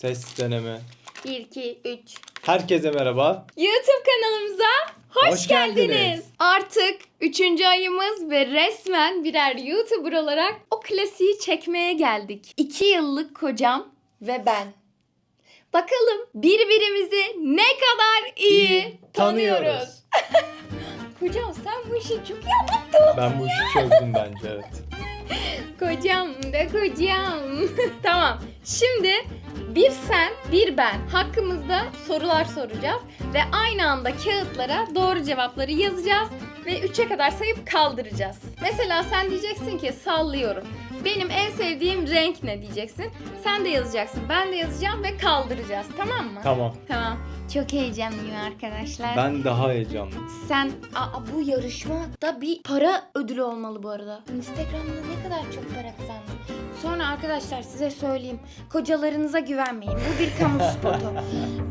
Ses deneme. 1, 2, 3. Herkese merhaba. YouTube kanalımıza hoş, Hoş geldiniz. geldiniz. Artık 3. ayımız ve resmen birer YouTuber olarak o klasiği çekmeye geldik. 2 yıllık kocam ve ben. Bakalım birbirimizi ne kadar iyi, tanıyoruz. Kocam sen bu işi çok iyi anlattın. Ben bu işi çözdüm bence evet. Kocam da kocam. tamam. Şimdi bir sen, bir ben hakkımızda sorular soracağız ve aynı anda kağıtlara doğru cevapları yazacağız ve 3'e kadar sayıp kaldıracağız. Mesela sen diyeceksin ki sallıyorum. Benim en sevdiğim renk ne diyeceksin. Sen de yazacaksın. Ben de yazacağım ve kaldıracağız. Tamam mı? Tamam. Tamam. Çok heyecanlıyım arkadaşlar. Ben daha heyecanlıyım. Sen aa, bu yarışmada bir para ödülü olmalı bu arada. Instagram'da ne kadar çok para kazandın. Sonra arkadaşlar size söyleyeyim. Kocalarınıza güvenmeyin. Bu bir kamu spotu.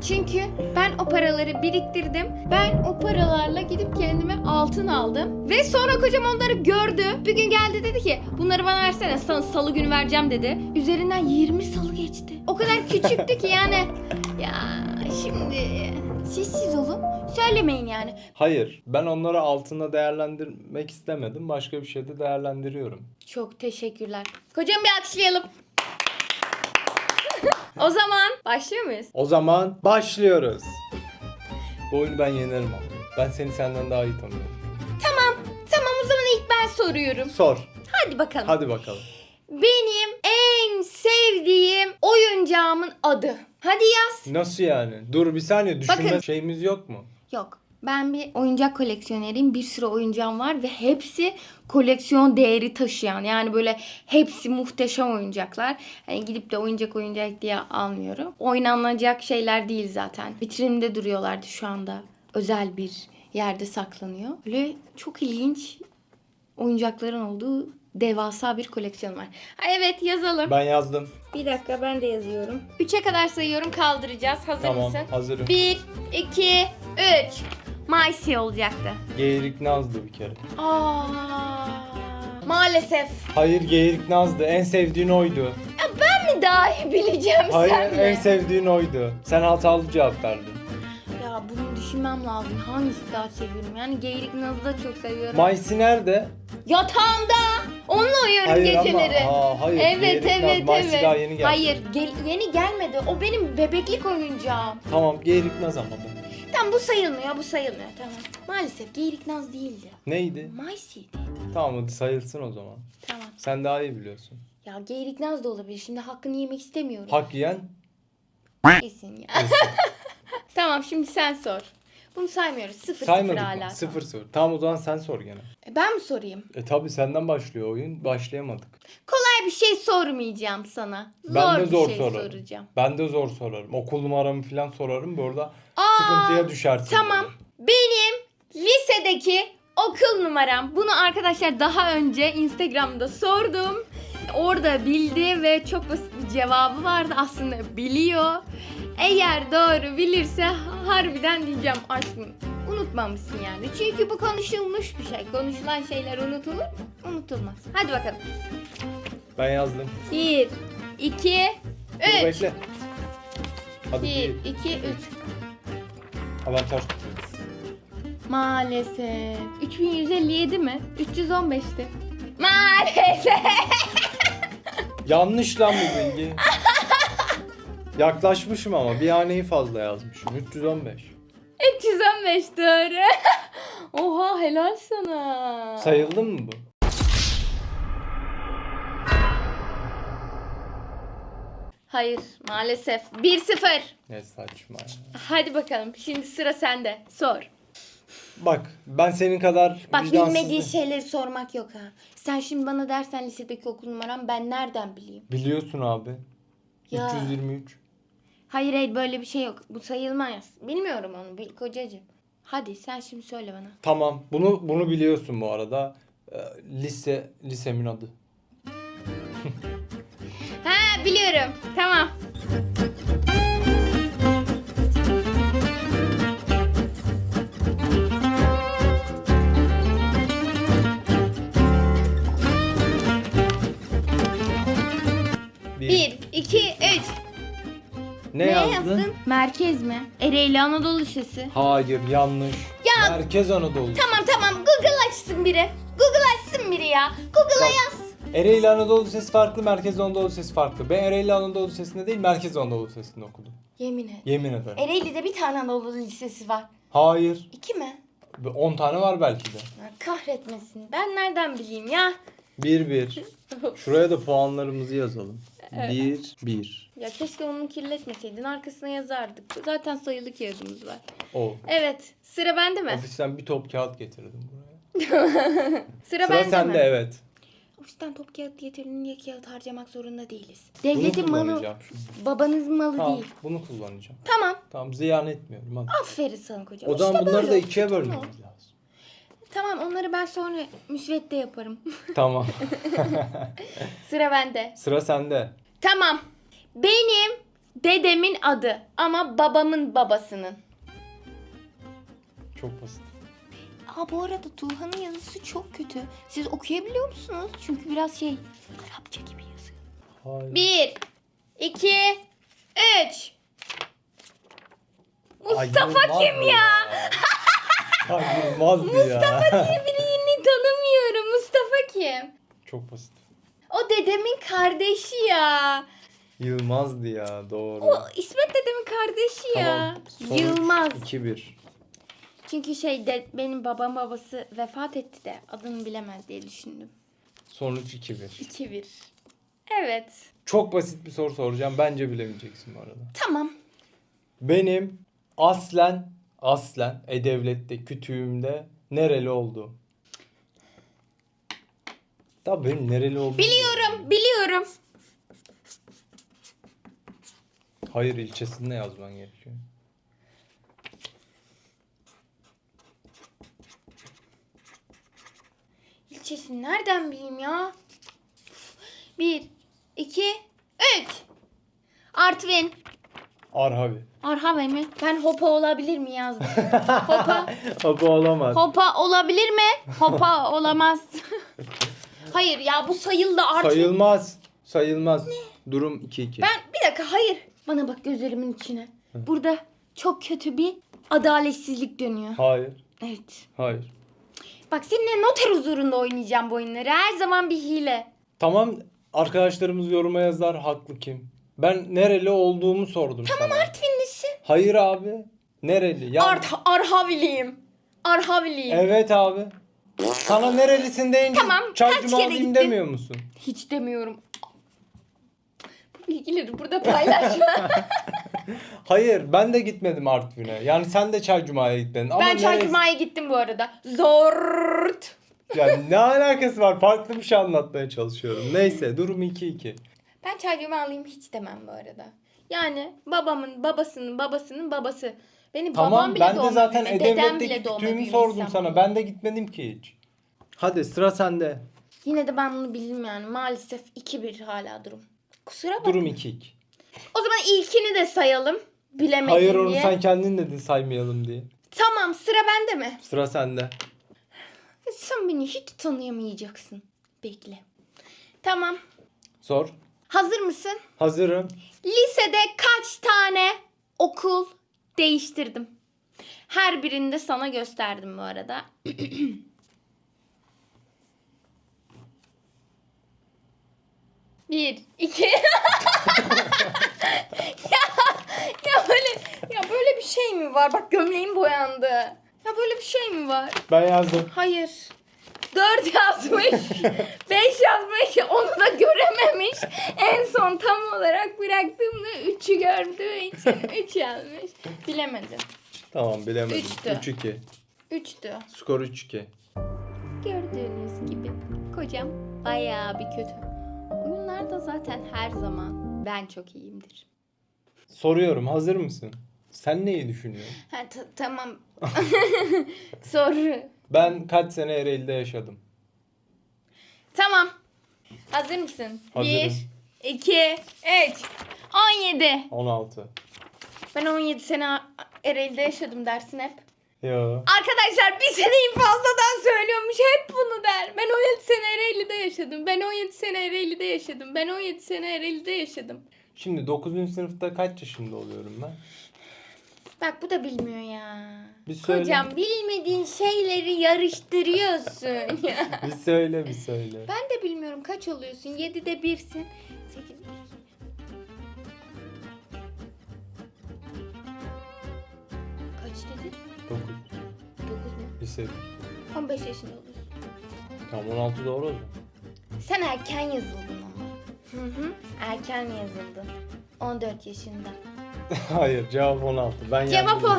Çünkü ben o paraları biriktirdim. Ben o paralarla gidip kendime altın aldım. Ve sonra kocam onları gördü. Bir gün geldi dedi ki bunları bana versene sana salı günü vereceğim dedi. Üzerinden 20 salı geçti. O kadar küçüktü ki yani. Ya şimdi sessiz olun. Söylemeyin yani. Hayır, ben onları altında değerlendirmek istemedim. Başka bir şeyde değerlendiriyorum. Çok teşekkürler. Kocam bir alkışlayalım. o zaman başlıyor muyuz? O zaman başlıyoruz. Bu oyunu ben yenerim ama. Ben seni senden daha iyi tanıyorum. Tamam o zaman ilk ben soruyorum. Sor. Hadi bakalım. Hadi bakalım. Benim en sevdiğim oyuncağımın adı. Hadi yaz. Nasıl yani? Dur bir saniye düşünme Bakın. şeyimiz yok mu? Yok. Ben bir oyuncak koleksiyoneriyim. Bir sürü oyuncağım var ve hepsi koleksiyon değeri taşıyan. Yani böyle hepsi muhteşem oyuncaklar. Hani gidip de oyuncak oyuncak diye almıyorum. Oynanacak şeyler değil zaten. Vitrinimde duruyorlardı şu anda. Özel bir yerde saklanıyor. Böyle çok ilginç oyuncakların olduğu devasa bir koleksiyon var. Ha, evet yazalım. Ben yazdım. Bir dakika ben de yazıyorum. 3'e kadar sayıyorum kaldıracağız. Hazır Tamam, mısın? hazırım. 1, 2, 3. Maysi olacaktı. Geyirik Naz'dı bir kere. Aa, maalesef. Hayır Geyirik Naz'dı. En sevdiğin oydu. Ben mi daha iyi bileceğim Hayır sen mi? en sevdiğin oydu. Sen hatalı cevap verdin. Düşünmem lazım. Hangisi daha seviyorum? Yani Geyrik Naz'ı da çok seviyorum. Maysi nerede? Yatağımda. Onunla uyuyorum Hayır ama- geceleri. Aa, hayır, Evet Naz, evet Maysi evet. daha yeni geldi. Hayır gel- yeni gelmedi. O benim bebeklik oyuncağım. Tamam Geyirik Naz ama bu. Tamam bu sayılmıyor bu sayılmıyor tamam. Maalesef Geyrik Naz değildi. Neydi? Maysi'ydi. Tamam hadi sayılsın o zaman. Tamam. Sen daha iyi biliyorsun. Ya Geyrik Naz da olabilir. Şimdi hakkını yemek istemiyorum. Hak yiyen Kesin ya. tamam şimdi sen sor. Bunu saymıyoruz. Sıfır sıfır saymadık hala. mı? Sıfır sıfır. Tamam o zaman sen sor gene. E, ben mi sorayım? E tabi senden başlıyor oyun. Başlayamadık. Kolay bir şey sormayacağım sana. Zor Ben de bir zor şey sorarım. soracağım. Ben de zor sorarım. Okul numaramı falan sorarım. Bu arada Aa, sıkıntıya düşersin. Tamam. Benim lisedeki okul numaram. Bunu arkadaşlar daha önce Instagram'da sordum. Orada bildi ve çok basit bir cevabı vardı. Aslında biliyor. Eğer doğru bilirse harbiden diyeceğim aşkım. Unutmamışsın yani. Çünkü bu konuşulmuş bir şey. Konuşulan şeyler unutulur mu? Unutulmaz. Hadi bakalım. Ben yazdım. 1, 2, Dur 3. bekle. Hadi 1, bir. 2, 3. Avantaj. Maalesef. 3157 mi? 315'ti. Maalesef. Yanlış lan bu bilgi. Yaklaşmışım ama bir haneyi fazla yazmışım. 315. 315 doğru. Oha helal sana. Sayıldı mı bu? Hayır maalesef. 1-0. Ne saçma ya. Hadi bakalım şimdi sıra sende. Sor. Bak ben senin kadar Bak vicdansız bilmediğin değil- şeyleri sormak yok ha. Sen şimdi bana dersen lisedeki okul numaram ben nereden bileyim? Biliyorsun abi. Ya. 323. Hayır hayır böyle bir şey yok. Bu sayılmaz. Bilmiyorum onu bil kocacığım. Hadi sen şimdi söyle bana. Tamam. Bunu bunu biliyorsun bu arada. Ee, lise lisemin adı. Ha biliyorum. Tamam. Yazdın? Merkez mi? Ereğli Anadolu Lisesi. Hayır yanlış. Ya- Merkez Anadolu. Tamam tamam Google açsın biri. Google açsın biri ya. Google'a Bak. yaz. Ereğli Anadolu Lisesi farklı, Merkez Anadolu Lisesi farklı. Ben Ereğli Anadolu Lisesi'nde değil, Merkez Anadolu Lisesi'nde okudum. Yemin et. Yemin ederim. Ereğli'de bir tane Anadolu Lisesi var. Hayır. İki mi? 10 tane var belki de. Kahretmesin. Ben nereden bileyim ya? 1 1. Şuraya da puanlarımızı yazalım. 1 1. Ya keşke onu kirletmeseydin. Arkasına yazardık. Zaten sayılı kağıdımız var. O. Evet. Sıra bende mi? Ofisten bir top kağıt getirdim buraya. Sıra, Sıra bende sende mi? evet. Ofisten top kağıt getirin diye kağıt harcamak zorunda değiliz. Bunu Devletin malı kullanacağım şimdi. babanızın malı Tamam, değil. bunu kullanacağım. Tamam. Tamam ziyan etmiyorum hadi. Aferin sana kocam. O zaman İşte bunları da ikiye Tamam. bölmemiz lazım. Tamam onları ben sonra müsvedde yaparım. Tamam. Sıra bende. Sıra sende. Tamam. Benim dedemin adı ama babamın babasının. Çok basit. Aa bu arada Tuğhan'ın yazısı çok kötü. Siz okuyabiliyor musunuz? Çünkü biraz şey Arapça gibi yazıyor. Hayır. Bir, iki, üç. Ay, Mustafa Yılmaz kim mı ya? Ay Yılmaz'dı Mustafa ya. diye birini tanımıyorum. Mustafa kim? Çok basit. O dedemin kardeşi ya. Yılmaz'dı ya doğru. O İsmet dedemin kardeşi ya. Sonuç Yılmaz. 2-1. Çünkü şey de, benim babam babası vefat etti de adını bilemez diye düşündüm. Sonuç 2-1. 2-1. Evet. Çok basit bir soru soracağım. Bence bilemeyeceksin bu arada. Tamam. Benim aslen aslen E-Devlet'te kütüğümde nereli olduğum. Tabii benim nereli olduğum. Biliyorum, biliyorum. Hayır ilçesinde yazman gerekiyor. İlçesini nereden bileyim ya? Bir, iki, üç. Artvin. Arhavi. Arhavay mi? Ben Hopa olabilir mi yazdım. Hopa. Bu olamaz. Hopa olabilir mi? Hopa olamaz. Hayır ya bu sayıldı Artvin. Sayılmaz. Sayılmaz. Durum 2-2. Ben bir dakika hayır. Bana bak gözlerimin içine. Burada çok kötü bir adaletsizlik dönüyor. Hayır. Evet. Hayır. Bak seninle noter huzurunda oynayacağım bu oyunları. Her zaman bir hile. Tamam arkadaşlarımız yoruma yazar haklı kim. Ben nereli olduğumu sordum tamam, sana. Artvinlisin. Hayır abi. Nereli? Ya... Art Arhaviliyim. Arhaviliyim. Evet abi. Sana nerelisin deyince Tamam, kaç çaycımı kere alayım gittin? demiyor musun? Hiç demiyorum. Bu bilgileri burada paylaşma. Hayır ben de gitmedim Artvin'e. Yani sen de Çaycuma'ya gitmedin. Ama ben neresi- Çaycuma'ya gittim bu arada. Zort. Yani ne alakası var? Farklı bir şey anlatmaya çalışıyorum. Neyse durum 2-2. Ben Çaycuma alayım hiç demem bu arada. Yani babamın babasının babasının babası. Benim babam Tamam bile ben de zaten büyüme, dedem bile doğma kütüğümü büyüme sordum İstanbul. sana. Ben de gitmedim ki hiç. Hadi sıra sende. Yine de ben bunu bildim yani. Maalesef 2-1 hala durum. Kusura bakma. Durum 2-2. O zaman ilkini de sayalım. Bilemedim Hayır onu diye. sen kendin dedin saymayalım diye. Tamam sıra bende mi? Sıra sende. Sen beni hiç tanıyamayacaksın. Bekle. Tamam. Sor. Hazır mısın? Hazırım. Lisede kaç tane okul değiştirdim? Her birini de sana gösterdim bu arada. Bir, iki. ya, ya böyle ya böyle bir şey mi var? Bak gömleğim boyandı. Ya böyle bir şey mi var? Ben yazdım. Hayır. 4 yazmış. 5 yazmış. Onu da görememiş. En son tam olarak bıraktığımda 3'ü gördüğü için 3 yazmış. Bilemedim. Tamam bilemedim. Üçtü. 3-2. 3'tü. Skor 3-2. Gördüğünüz gibi kocam bayağı bir kötü. Oyunlarda zaten her zaman ben çok iyiyimdir. Soruyorum hazır mısın? Sen neyi düşünüyorsun? Ha, ta- tamam. Soru. Ben kaç sene Ereğli'de yaşadım. Tamam. Hazır mısın? Hazırım. 1, 2, 3. 17. 16. Ben 17 sene Ereğli'de yaşadım dersin hep. Yo. Arkadaşlar bir seneyi fazladan söylüyormuş. Hep bunu der. Ben 17 sene Ereğli'de yaşadım. Ben 17 sene Ereğli'de yaşadım. Ben 17 sene Ereğli'de yaşadım. Şimdi 9. sınıfta kaç yaşında oluyorum ben? Bak bu da bilmiyor ya. Bir söyle. Kocam bilmediğin şeyleri yarıştırıyorsun ya. Bir söyle bir söyle. Ben de bilmiyorum kaç oluyorsun? 7'de 1'sin. 8 Kaç dedin? 9. 9 mu? Lise. 15 yaşında oluyorsun. Tamam 16 doğru o zaman. Sen erken yazıldın ama. Hı hı. Erken yazıldın. 14 yaşında. Hayır cevap 16. Ben Cevap o.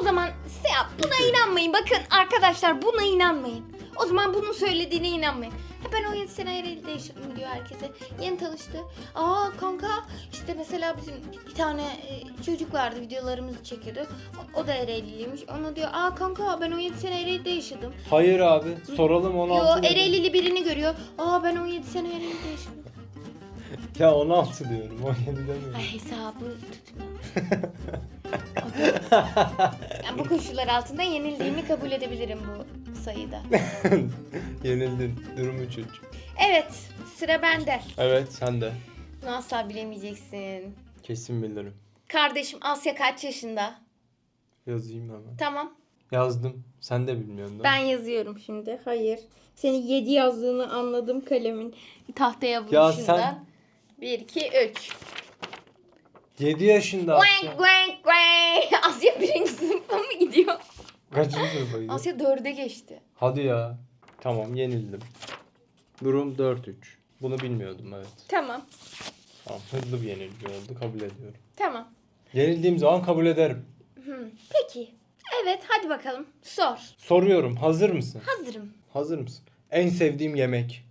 O zaman Seat buna inanmayın. Bakın arkadaşlar buna inanmayın. O zaman bunun söylediğine inanmayın. Ha ben 17 sene Ereğli'de yaşadım diyor herkese. Yeni tanıştı. Aa kanka işte mesela bizim bir tane e, çocuk vardı videolarımızı çekiyordu. O, o da Ereğliliymiş. Ona diyor aa kanka ben 17 sene Ereğli'de yaşadım. Hayır abi soralım 16. Yo dedim. Ereğlili birini görüyor. Aa ben 17 sene Ereğli'de yaşadım. Ya 16 diyorum 17 demiyorum. Ay hesabı tutmuyor. bu koşullar altında yenildiğimi kabul edebilirim bu sayıda. Yenildin. Durum 3-3. Evet, sıra bende. Evet sen de. Bunu asla bilemeyeceksin. Kesin bilirim. Kardeşim Asya kaç yaşında? Yazayım hemen. Tamam. Yazdım. Sen de bilmiyorsun değil Ben mi? yazıyorum şimdi. Hayır. Senin 7 yazdığını anladım kalemin tahtaya Ya vuruşundan. sen- 1, 2, 3. 7 yaşında Asya. Gueng gueng. Asya birinci sınıfa mı gidiyor? Kaçıncı sınıfa? Asya dörde geçti. Hadi ya. Tamam yenildim. Durum 4-3. Bunu bilmiyordum evet. Tamam. Tamam hızlı bir yenilgi oldu kabul ediyorum. Tamam. Yenildiğim zaman kabul ederim. Hı. Peki. Evet hadi bakalım. Sor. Soruyorum hazır mısın? Hazırım. Hazır mısın? En sevdiğim yemek.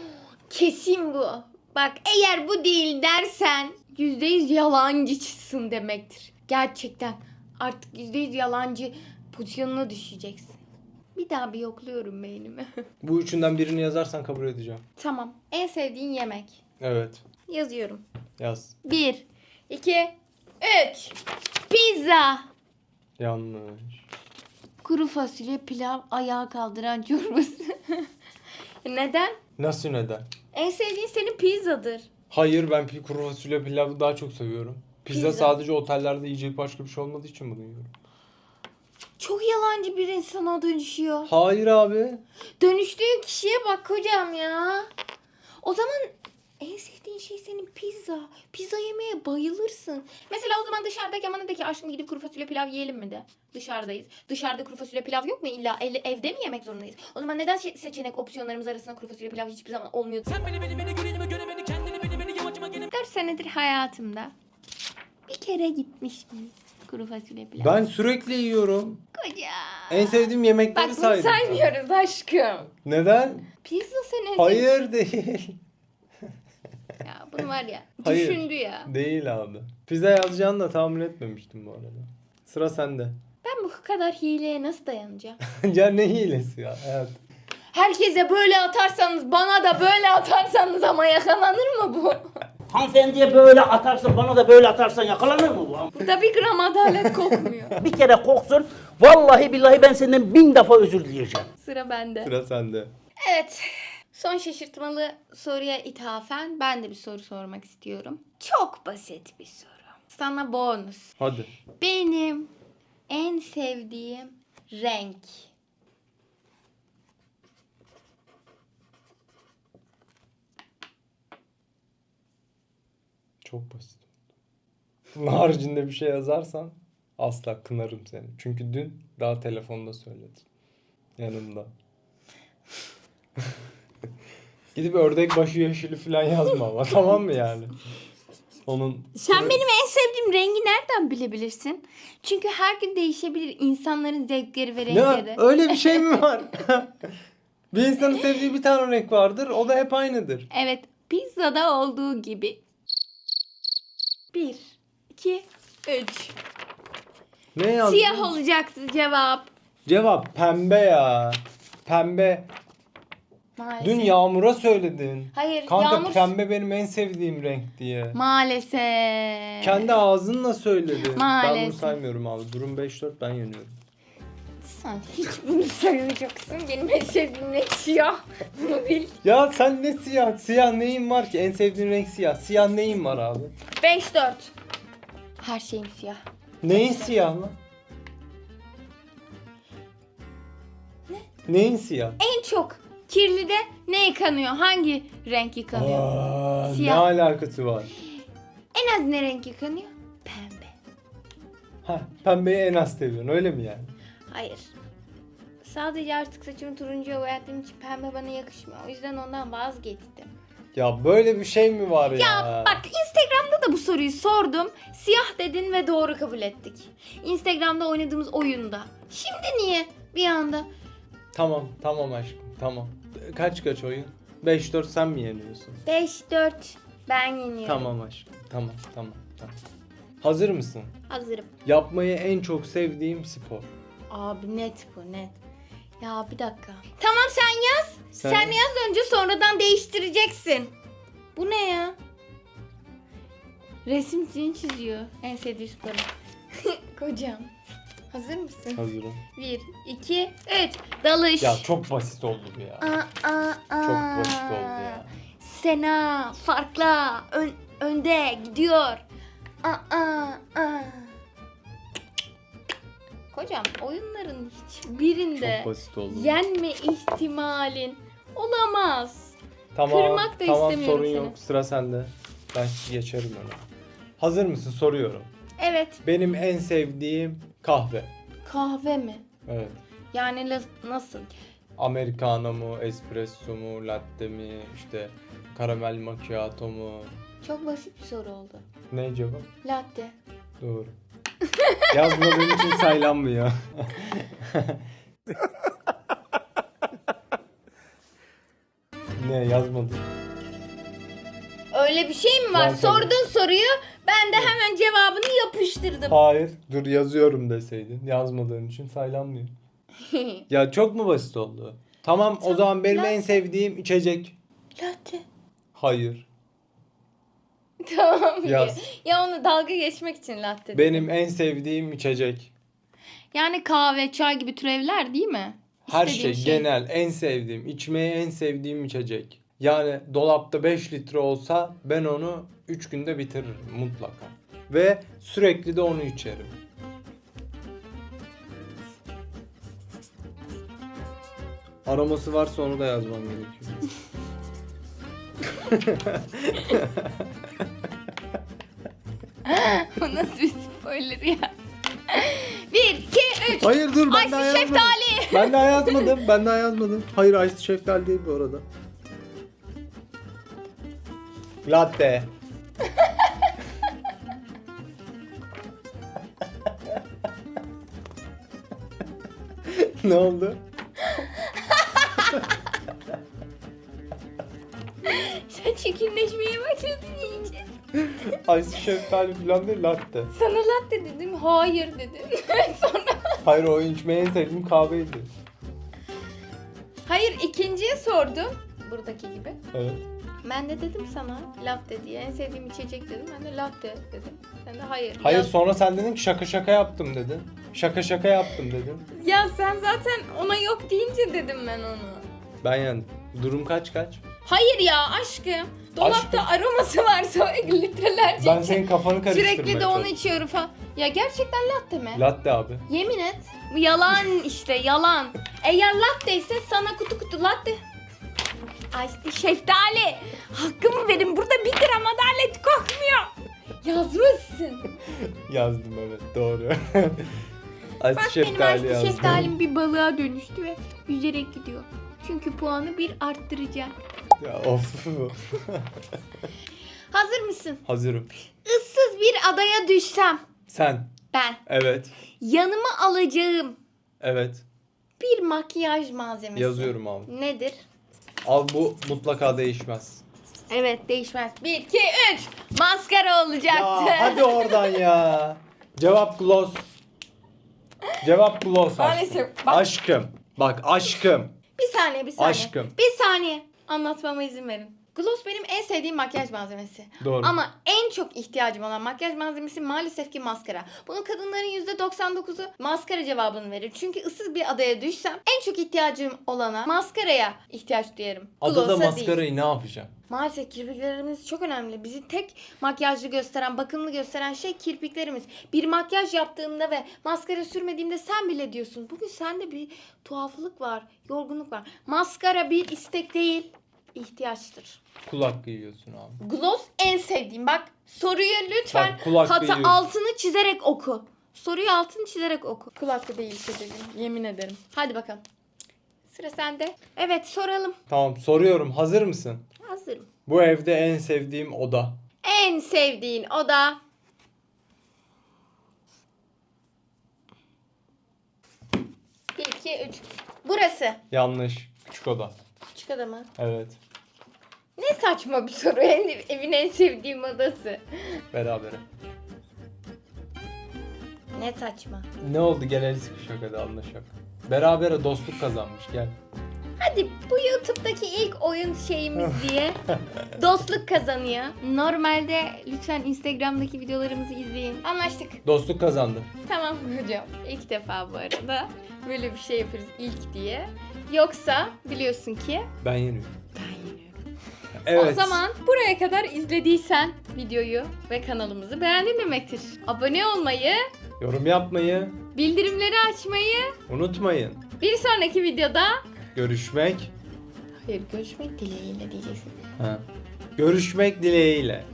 Kesin bu. Bak eğer bu değil dersen yüzde yüz yalancısın demektir. Gerçekten artık yüzde yüz yalancı pozisyonuna düşeceksin. Bir daha bir yokluyorum beynimi. Bu üçünden birini yazarsan kabul edeceğim. tamam. En sevdiğin yemek. Evet. Yazıyorum. Yaz. Bir, iki, üç. Pizza. Yanlış. Kuru fasulye, pilav, ayağa kaldıran çorbası. Neden? Nasıl neden? En sevdiğin senin pizzadır. Hayır ben pi- kuru fasulye pilavı daha çok seviyorum. Pizza, Pizza. sadece otellerde yiyecek başka bir şey olmadığı için bunu yiyorum. Çok yalancı bir insana dönüşüyor. Hayır abi. Dönüştüğü kişiye bak hocam ya. O zaman en sevdiğin şey senin pizza. Pizza yemeye bayılırsın. Mesela o zaman dışarıdayken bana de ki aşkım gidip kuru fasulye pilav yiyelim mi de. Dışarıdayız. Dışarıda kuru fasulye pilav yok mu? İlla el- evde mi yemek zorundayız? O zaman neden se- seçenek opsiyonlarımız arasında kuru fasulye pilav hiçbir zaman olmuyor? Sen beni beni beni göreni göre beni kendini beni beni yamacıma gene 4 senedir hayatımda bir kere gitmişim kuru fasulye pilav. Ben sürekli yiyorum. Koca. En sevdiğim yemekleri Bak bunu saydım. saymıyoruz aşkım. Neden? Pizza senin. Hayır değil. Bunu var ya Hayır. düşündü ya. Değil abi. Pizza yazacağını da tahmin etmemiştim bu arada. Sıra sende. Ben bu kadar hileye nasıl dayanacağım? ya ne hilesi ya? Evet. Herkese böyle atarsanız bana da böyle atarsanız ama yakalanır mı bu? Hanımefendiye böyle atarsın bana da böyle atarsan yakalanır mı bu? Burada bir gram adalet kokmuyor. Bir kere koksun vallahi billahi ben senden bin defa özür dileyeceğim. Sıra bende. Sıra sende. Evet. Son şaşırtmalı soruya ithafen ben de bir soru sormak istiyorum. Çok basit bir soru. Sana bonus. Hadi. Benim en sevdiğim renk. Çok basit. Bunun haricinde bir şey yazarsan asla kınarım seni. Çünkü dün daha telefonda söyledin. Yanımda. Gidip ördek başı yeşili falan yazma ama tamam mı yani? Onun Sen benim en sevdiğim rengi nereden bilebilirsin? Çünkü her gün değişebilir insanların zevkleri ve ne renkleri. öyle bir şey mi var? bir insanın sevdiği bir tane renk vardır. O da hep aynıdır. Evet, pizzada olduğu gibi. Bir, iki, üç. Ne yazdın? Siyah olacaktı cevap. Cevap pembe ya. Pembe. Maalesef. Dün Yağmur'a söyledin. Hayır, Kanka Yağmur... pembe benim en sevdiğim renk diye. Maalesef. Kendi ağzınla söyledin. Ben bunu Maalesef. saymıyorum abi. Durum 5-4 ben yeniyorum. Sen hiç bunu söyleyeceksin. Benim en sevdiğim renk siyah. Bunu bil. Ya sen ne siyah? Siyah neyin var ki? En sevdiğin renk siyah. Siyah neyin var abi? 5-4. Her şeyim siyah. Neyin siyah lan? Ne? Neyin siyah? En çok kirli de ne yıkanıyor? Hangi renk yıkanıyor? Aa, ne Siyah. alakası var? En az ne renk yıkanıyor? Pembe. Ha, pembeyi en az seviyorsun öyle mi yani? Hayır. Sadece artık saçımı turuncuya boyattığım için pembe bana yakışmıyor. O yüzden ondan vazgeçtim. Ya böyle bir şey mi var ya? Ya bak Instagram'da da bu soruyu sordum. Siyah dedin ve doğru kabul ettik. Instagram'da oynadığımız oyunda. Şimdi niye bir anda? Tamam tamam aşkım tamam. Kaç kaç oyun? 5-4 sen mi yeniyorsun? 5-4 ben yeniyorum. Tamam aşkım tamam tamam tamam. Hazır mısın? Hazırım. Yapmayı en çok sevdiğim spor. Abi net bu net. Ya bir dakika. Tamam sen yaz. Sen- Sen, yaz önce sonradan değiştireceksin. Bu ne ya? Resim çiziyor. En sevdiği sporu. Kocam. Hazır mısın? Hazırım. 1, 2, 3. Dalış. Ya çok basit oldu bu ya. Aa, aa, aa. Çok basit oldu ya. Sena farkla ön, önde gidiyor. Aa, aa, aa. Kocam oyunların hiçbirinde Çok basit oldu. yenme ihtimalin olamaz. Tamam, kırmak da tamam istemiyorum sorun seni. yok. Sıra sende. Ben geçerim onu. Hazır mısın? Soruyorum. Evet. Benim en sevdiğim kahve. Kahve mi? Evet. Yani la- nasıl? Americano mu, espresso mu, latte mi, işte karamel macchiato mu? Çok basit bir soru oldu. Ne cevap? Latte. Doğru. Yazmadığım için saylanmıyor. ne yazmadım. Öyle bir şey mi var? Var tabii. Sordun soruyu ben de hemen cevabını yapıştırdım. Hayır, dur yazıyorum deseydin. Yazmadığın için saylanmıyor. Ya çok mu basit oldu? Tamam, o Tamam, zaman benim latte. en sevdiğim içecek. Latte. Hayır. Tamam. Yaz. Ya, onu dalga geçmek için latte. dedim. Benim en sevdiğim içecek. Yani kahve, çay gibi türevler değil mi? Her İstediğim şey, genel en sevdiğim, içmeye en sevdiğim içecek. Yani dolapta 5 litre olsa ben onu 3 günde bitiririm mutlaka. Ve sürekli de onu içerim. Aroması varsa onu da yazmam gerekiyor. Bu nasıl bir spoiler ya? Bir, iki, üç. Hayır dur ben Ayşe daha yazmadım. şeftali. Ben daha yazmadım. Ben daha yazmadım. Hayır Ayşe şeftali değil bu arada. Latte. ne oldu? Sen çirkinleşmeye başladın iyice. Ayşe şeftali falan değil latte. Sana latte dedim. Hayır dedim. Sonra. Hayır o içmeye en sevdiğim kahveydi. Hayır ikinciye sordum. Buradaki gibi. Evet. Ben de dedim sana latte diye. En sevdiğim içecek dedim. Ben de latte dedim. Sen de hayır. Hayır Ya- sonra sen dedin ki şaka şaka yaptım dedin. Şaka şaka yaptım dedin. Ya sen zaten ona yok deyince dedim ben onu. Ben yani durum kaç kaç? Hayır ya aşkım. Dolapta aroması varsa litrelerce Ben senin kafanı karıştırmaya Sürekli de onu çalışıyorum. içiyorum falan. Ya gerçekten latte mi? Latte abi. Yemin et. Bu yalan işte yalan. Eğer latte ise sana kutu kutu latte. Ay işte şeftali. Hakkımı verin. Burada bir gram adalet kokmuyor. Yazmışsın. Yazdım evet doğru. Ayşe Bak benim şeftali açtı yazdım. şeftalim bir balığa dönüştü ve yüzerek gidiyor. Çünkü puanı bir arttıracak. Ya of. Hazır mısın? Hazırım. Issız bir adaya düşsem Sen. ben Evet. yanıma alacağım Evet. bir makyaj malzemesi. Yazıyorum abi. Nedir? Al bu mutlaka değişmez. Evet değişmez. 1, 2, 3. Maskara olacaktı. Ya hadi oradan ya. Cevap gloss. Cevap gloss aşkım. Maalesef. Bak- Aşkım. Bak aşkım. Bir saniye bir saniye. Aşkım. Bir saniye. Anlatmama izin verin. Gloss benim en sevdiğim makyaj malzemesi. Doğru. Ama en çok ihtiyacım olan makyaj malzemesi maalesef ki maskara. Bunu kadınların %99'u maskara cevabını verir. Çünkü ıssız bir adaya düşsem en çok ihtiyacım olana maskaraya ihtiyaç duyarım. Adada Gloss'a değil. maskarayı ne yapacağım? Maalesef kirpiklerimiz çok önemli. Bizi tek makyajlı gösteren, bakımlı gösteren şey kirpiklerimiz. Bir makyaj yaptığımda ve maskara sürmediğimde sen bile diyorsun. Bugün sende bir tuhaflık var, yorgunluk var. Maskara bir istek değil, ihtiyaçtır. Kulak giyiyorsun abi. Gloss en sevdiğim. Bak soruyu lütfen Bak, kulak hata değiyorsun. altını çizerek oku. Soruyu altını çizerek oku. Kulaklı değil çocuğum. Yemin ederim. Hadi bakalım. Sıra sende. Evet soralım. Tamam soruyorum. Hazır mısın? Hazırım. Bu evde en sevdiğim oda. En sevdiğin oda. Bir, iki, üç. Burası. Yanlış. Küçük oda. Küçük oda mı? Evet. Ne saçma bir soru. En, evin en sevdiğim odası. Berabere. Ne saçma. Ne oldu gel el sıkışak hadi anlaşak. Berabere dostluk kazanmış gel. Hadi bu YouTube'daki ilk oyun şeyimiz diye dostluk kazanıyor. Normalde lütfen Instagram'daki videolarımızı izleyin. Anlaştık. Dostluk kazandı. Tamam hocam. İlk defa bu arada böyle bir şey yaparız ilk diye. Yoksa biliyorsun ki Ben yeniyorum. Evet. O zaman buraya kadar izlediysen videoyu ve kanalımızı beğendin demektir. Abone olmayı, Yorum yapmayı bildirimleri açmayı, unutmayın. bir sonraki videoda Görüşmek. Hayır görüşmek dileğiyle diyeceksin. Ha. Görüşmek dileğiyle.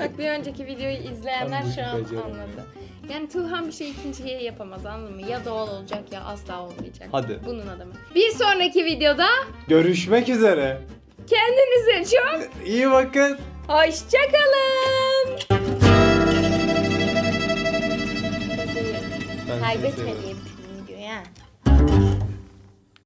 Bak bir önceki videoyu izleyenler şu an anladı. Yani Tuğhan bir şey ikinciye yapamaz anladın mı? Ya doğal olacak ya asla olmayacak. Hadi. Bunun adamı. Bir sonraki videoda Görüşmek üzere. kendinize çok İyi bakın. hoşçakalın. Ben Kaybetme seviyorum.